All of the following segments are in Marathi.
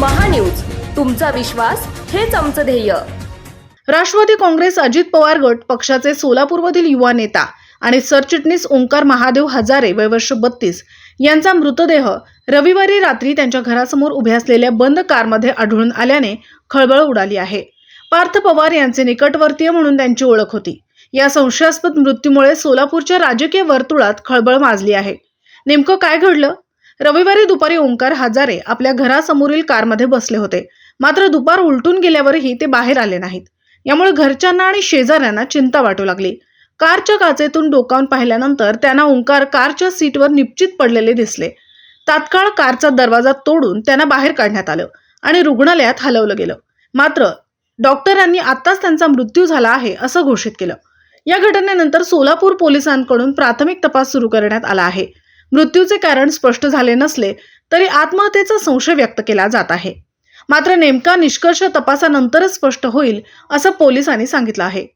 महान्यूज. तुमचा विश्वास हेच आमचं ध्येय. राष्ट्रवादी काँग्रेस अजित पवार गट पक्षाचे सोलापूरमधील युवा नेता आणि सरचिटणीस ओंकार महादेव हजारे वय वर्ष बत्तीस यांचा मृतदेह रविवारी रात्री त्यांच्या घरासमोर उभ्या असलेल्या बंद कारमध्ये आढळून आल्याने खळबळ उडाली आहे. पार्थ पवार यांचे निकटवर्तीय म्हणून त्यांची ओळख होती. या संशयास्पद मृत्यूमुळे सोलापूरच्या राजकीय वर्तुळात खळबळ माजली आहे. नेमकं काय घडलं? रविवारी दुपारी ओंकार हजारे आपल्या घरासमोरील कारमध्ये बसले होते. मात्र दुपार उलटून गेल्यावरही ते बाहेर आले नाहीत. यामुळे घरच्यांना आणि शेजाऱ्यांना चिंता वाटू लागली. कारच्या काचेतून डोकावून पाहिल्यानंतर त्यांना ओंकार कारच्या सीटवर निश्चित पडलेले दिसले. तात्काळ कारचा दरवाजा तोडून त्यांना बाहेर काढण्यात आलं आणि रुग्णालयात हलवलं गेलं. मात्र डॉक्टरांनी आत्ताच त्यांचा मृत्यू झाला आहे असं घोषित केलं. या घटनेनंतर सोलापूर पोलिसांकडून प्राथमिक तपास सुरू करण्यात आला आहे. मृत्यूचे कारण स्पष्ट झाले नसले तरी आत्महत्येचा संशय व्यक्त केला जात आहे. मात्र नेमका निष्कर्ष तपासानंतरच स्पष्ट होईल असं पोलिसांनी सांगितलं आहे.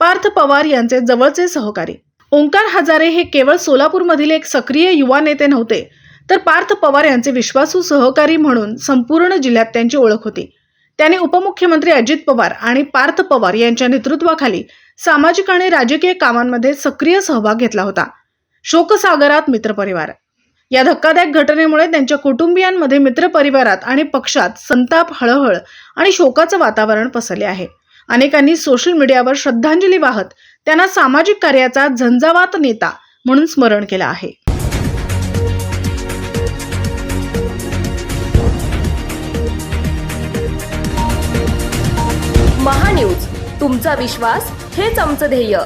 पार्थ पवार यांचे जवळचे सहकारी. ओंकार हजारे हे केवळ सोलापूरमधील एक सक्रिय युवा नेते नव्हते तर पार्थ पवार यांचे विश्वासू सहकारी म्हणून संपूर्ण जिल्ह्यात त्यांची ओळख होती. त्यांनी उपमुख्यमंत्री अजित पवार आणि पार्थ पवार यांच्या नेतृत्वाखाली सामाजिक आणि राजकीय कामांमध्ये सक्रिय सहभाग घेतला होता. शोकसागरात मित्रपरिवार. या धक्कादायक घटनेमुळे त्यांच्या कुटुंबियांमध्ये मित्रपरिवारात आणि पक्षात संताप हळहळ आणि शोकाचं वातावरण पसरले आहे. अनेकांनी सोशल मीडियावर श्रद्धांजली वाहत त्यांना सामाजिक कार्याचा झंझावात नेता म्हणून स्मरण केलं आहे. महान्यूज तुमचा विश्वास हेच आमचं ध्येय.